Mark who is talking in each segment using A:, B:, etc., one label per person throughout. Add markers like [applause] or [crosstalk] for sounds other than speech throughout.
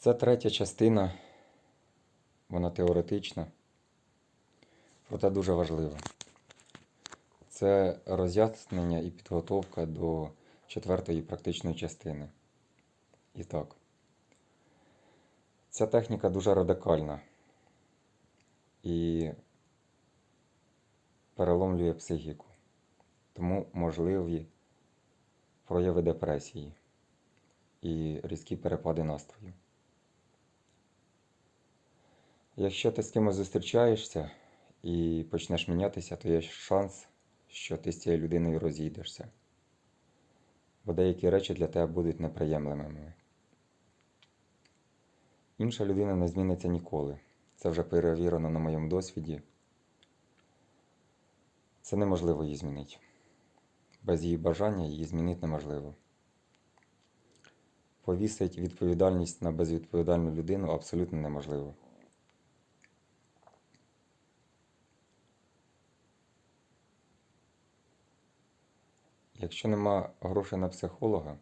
A: Це третя частина, вона теоретична, проте дуже важлива. Це роз'яснення і підготовка до четвертої практичної частини. І так, ця техніка дуже радикальна і переломлює психіку, тому можливі прояви депресії і різкі перепади настрою. Якщо ти з кимось зустрічаєшся і почнеш мінятися, то є шанс, що ти з цією людиною розійдешся. Бо деякі речі для тебе будуть неприємними. Інша людина не зміниться ніколи. Це вже перевірено на моєму досвіді. Це неможливо її змінити. Без її бажання її змінити неможливо. Повісить відповідальність на безвідповідальну людину абсолютно неможливо. Якщо нема грошей на психолога,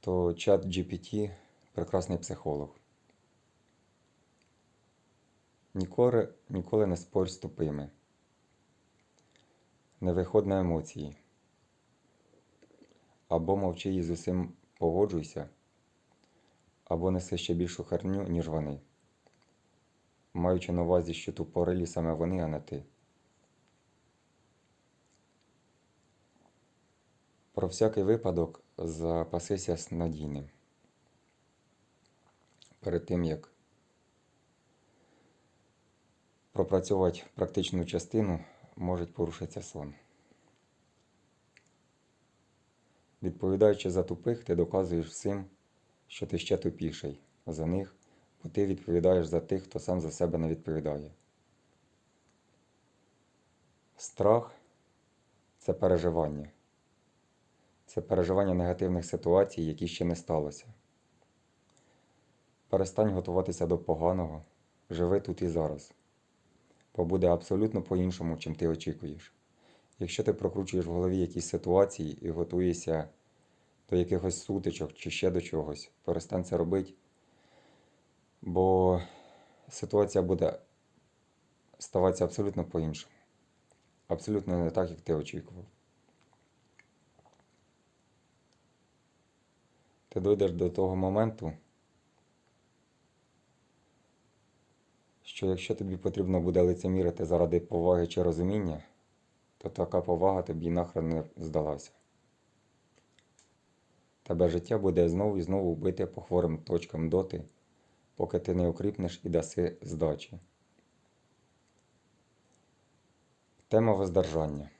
A: то чат GPT прекрасний психолог. Ніколи, ніколи не спорь з тупими. Не виходь на емоції. Або мовчи і з усім погоджуйся, або неси ще більшу херню, ніж вони. Маючи на увазі, що тупорилі саме вони, а не ти. Про всякий випадок запасися надійним. Перед тим, як пропрацьовувати практичну частину, може порушитися сон. Відповідаючи за тупих, ти доказуєш всім, що ти ще тупіший за них, бо ти відповідаєш за тих, хто сам за себе не відповідає. Страх це переживання. Це переживання негативних ситуацій, які ще не сталося. Перестань готуватися до поганого, живи тут і зараз, бо буде абсолютно по-іншому, чим ти очікуєш. Якщо ти прокручуєш в голові якісь ситуації і готуєшся до якихось сутичок чи ще до чогось, перестань це робити, бо ситуація буде ставатися абсолютно по-іншому. Абсолютно не так, як ти очікував. Ти дойдеш до того моменту, що якщо тобі потрібно буде лицемірити заради поваги чи розуміння, то така повага тобі нахрен не здалася. Тебе життя буде знову і знову бити по хворим точкам доти, поки ти не укріпнеш і даси здачі. Тема воздержання.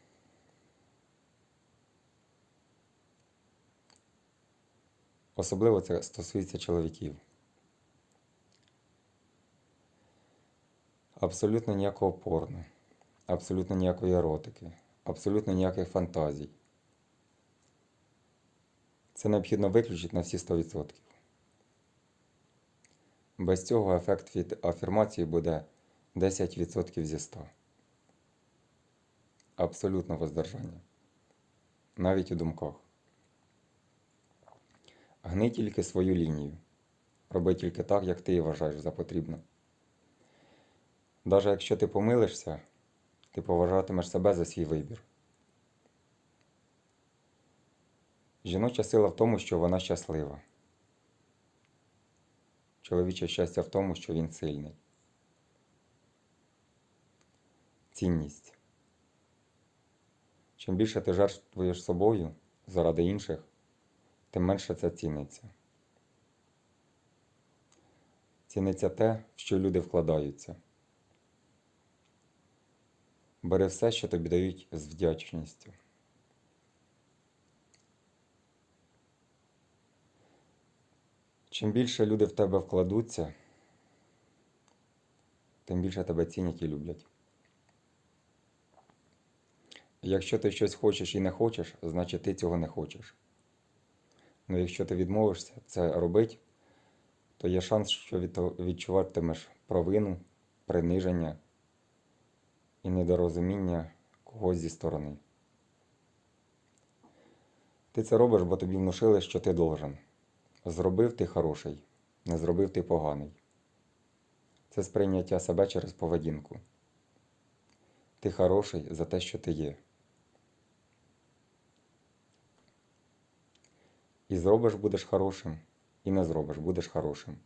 A: Особливо це стосується чоловіків. Абсолютно ніякого порно, абсолютно ніякої еротики, абсолютно ніяких фантазій. Це необхідно виключити на всі 100%. Без цього ефект від афірмації буде 10% зі 100. Абсолютно воздержання. Навіть у думках. Гни тільки свою лінію. Роби тільки так, як ти її вважаєш за потрібне. Навіть якщо ти помилишся, ти поважатимеш себе за свій вибір. Жіноча сила в тому, що вона щаслива. Чоловіче щастя в тому, що він сильний. Цінність. Чим більше ти жертвуєш собою заради інших, тим менше це ціниться. Ціниться те, в що люди вкладаються. Бери все, що тобі дають з вдячністю. Чим більше люди в тебе вкладуться, тим більше тебе цінять і люблять. Якщо ти щось хочеш і не хочеш, значить ти цього не хочеш. Ну якщо ти відмовишся це робити, то є шанс, що відчуватимеш провину, приниження і недорозуміння когось зі сторони. Ти це робиш, бо тобі внушили, що ти должен. Зробив ти хороший, не зробив ти поганий. Це сприйняття себе через поведінку. Ти хороший за те, що ти є. І зробиш будеш хорошим, і не зробиш будеш хорошим.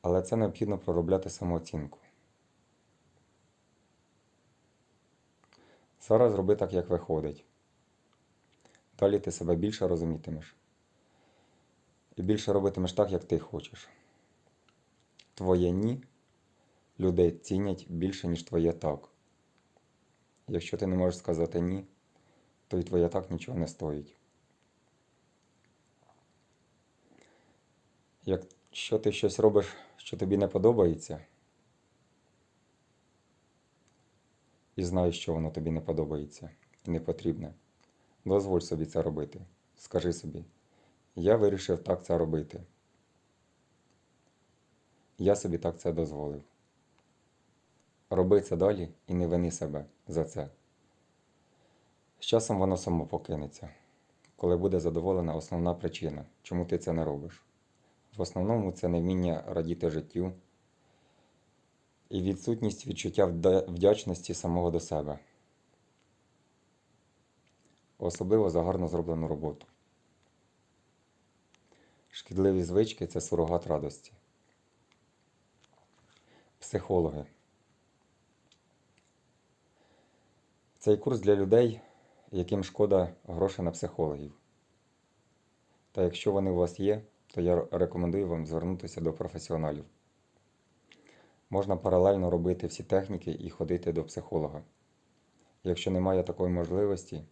A: Але це необхідно проробляти самооцінку. Зараз роби так, як виходить. Далі ти себе більше розумітимеш. І більше робитимеш так, як ти хочеш. Твоє ні людей цінять більше, ніж твоє так. Якщо ти не можеш сказати ні, то і твоє так нічого не стоїть. Якщо ти щось робиш, що тобі не подобається, і знаєш, що воно тобі не подобається і не потрібне, дозволь собі це робити. Скажи собі, я вирішив так це робити. Я собі так це дозволив. Роби це далі і не вини себе за це. З часом воно само покинеться, коли буде задоволена основна причина, чому ти це не робиш. В основному це невміння радіти життю і відсутність відчуття вдячності самого до себе. Особливо за гарно зроблену роботу. Шкідливі звички це сурогат радості. Психологи. Цей курс для людей, яким шкода грошей на психологів. Та якщо вони у вас є, то я рекомендую вам звернутися до професіоналів. Можна паралельно робити всі техніки і ходити до психолога. Якщо немає такої можливості,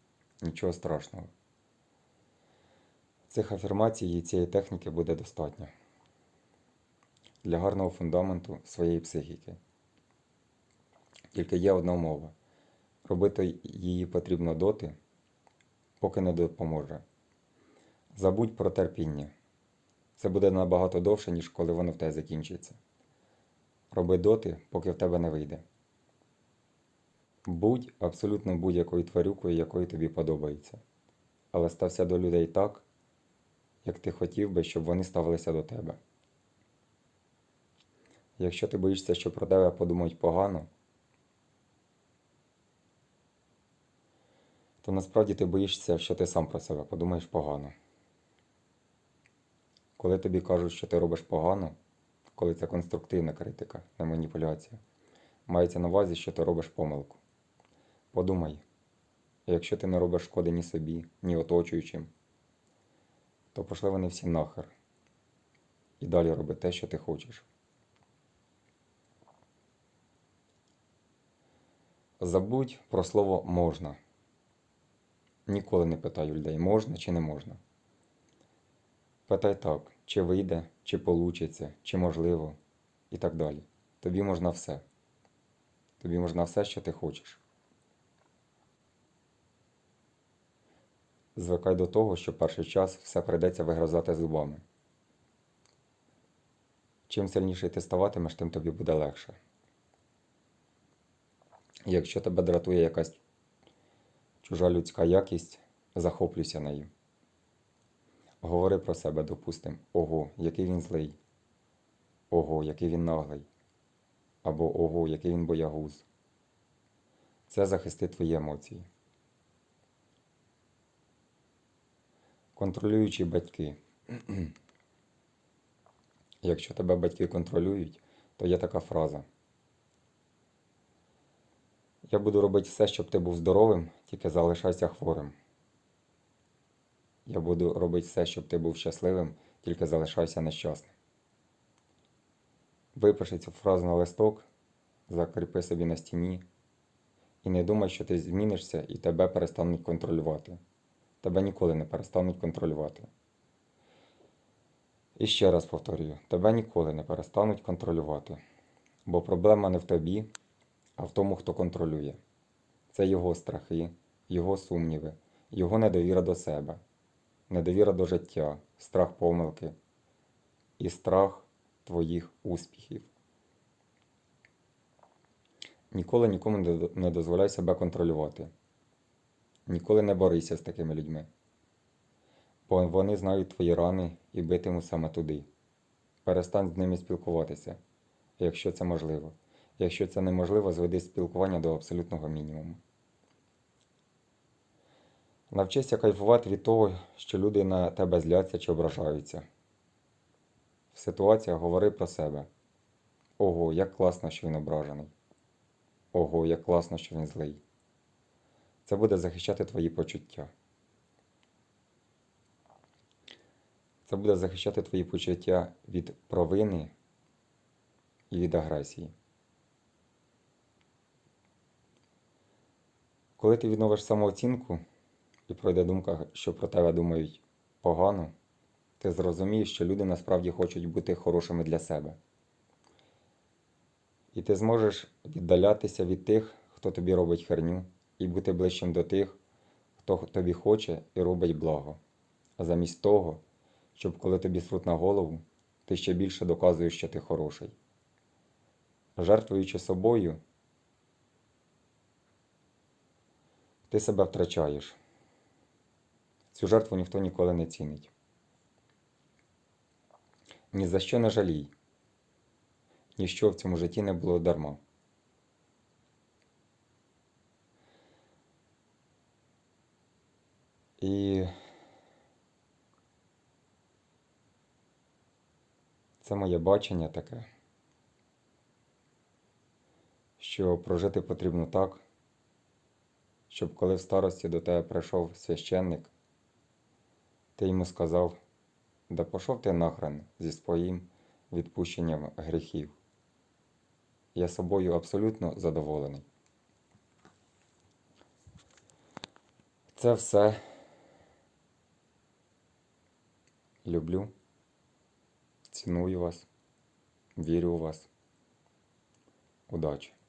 A: нічого страшного. Цих афірмацій і цієї техніки буде достатньо для гарного фундаменту своєї психіки. Тільки є одна умова. Робити її потрібно доти, поки не допоможе. Забудь про терпіння. Це буде набагато довше, ніж коли воно в тебе закінчиться. Роби доти, поки в тебе не вийде. Будь абсолютно будь-якою тварюкою, якою тобі подобається. Але стався до людей так, як ти хотів би, щоб вони ставилися до тебе. Якщо ти боїшся, що про тебе подумають погано, то насправді ти боїшся, що ти сам про себе подумаєш погано. Коли тобі кажуть, що ти робиш погано, коли це конструктивна критика, не маніпуляція, мається на увазі, що ти робиш помилку. Подумай, якщо ти не робиш шкоди ні собі, ні оточуючим, то пошли вони всі нахер. І далі роби те, що ти хочеш. Забудь про слово можна. Ніколи не питай у людей, можна чи не можна. Питай так, чи вийде, чи получиться, чи можливо, і так далі. Тобі можна все. Тобі можна все, що ти хочеш. Звикай до того, що перший час все прийдеться вигризати зубами. Чим сильніший ти ставатимеш, тим тобі буде легше. Якщо тебе дратує якась чужа людська якість, захоплюйся нею. Говори про себе, допустим, ого, який він злий, ого, який він наглий, або ого, який він боягуз. Це захистить твої емоції. Контролюючі батьки. [clears throat] Якщо тебе батьки контролюють, то є така фраза. Я буду робити все, щоб ти був здоровим, тільки залишайся хворим. Я буду робити все, щоб ти був щасливим, тільки залишайся нещасним. Випиши цю фразу на листок, закріпи собі на стіні і не думай, що ти змінишся і тебе перестануть контролювати. Тебе ніколи не перестануть контролювати. І ще раз повторюю, тебе ніколи не перестануть контролювати. Бо проблема не в тобі, а в тому, хто контролює. Це його страхи, його сумніви, його недовіра до себе, недовіра до життя, страх помилки і страх твоїх успіхів. Ніколи нікому не дозволяй себе контролювати. Ніколи не борися з такими людьми. бо вони знають твої рани і битимуть саме туди. Перестань з ними спілкуватися, якщо це можливо. Якщо це неможливо, зведи спілкування до абсолютного мінімуму. Навчися кайфувати від того, що люди на тебе зляться чи ображаються. В ситуаціях говори про себе. Ого, як класно, що він ображений. Ого, як класно, що він злий. Це буде захищати твої почуття. Це буде захищати твої почуття від провини і від агресії. Коли ти відновиш самооцінку і пройде думка, що про тебе думають погано, ти зрозумієш, що люди насправді хочуть бути хорошими для себе. І ти зможеш віддалятися від тих, хто тобі робить херню, і бути ближчим до тих, хто тобі хоче і робить благо. А замість того, щоб коли тобі срут на голову, ти ще більше доказуєш, що ти хороший. Жертвуючи собою, ти себе втрачаєш. Цю жертву ніхто ніколи не цінить. Ні за що не жалій. Ніщо в цьому житті не було дарма. І це моє бачення таке, що прожити потрібно так, щоб коли в старості до тебе прийшов священник, ти йому сказав, да пішов ти нахрен зі своїм відпущенням гріхів. Я собою абсолютно задоволений. Це все. Люблю, ціную вас, вірю у вас. Удачі!